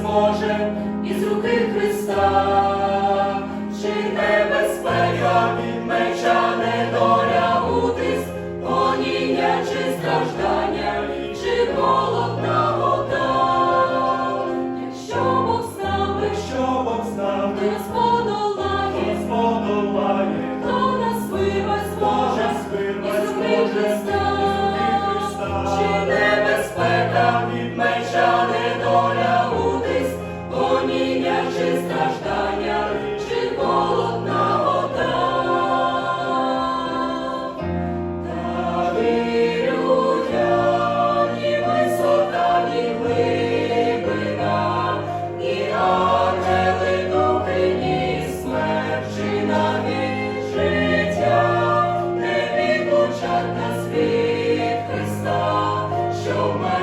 зможе із руки Христа.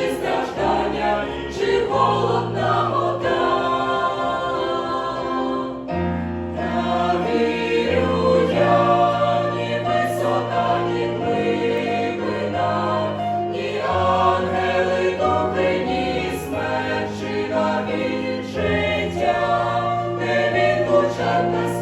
чи страждання, чи голодна вода, та вірю я, висота, ні ні ангели добри, ні смерчі навіть життя, не відлучать нас.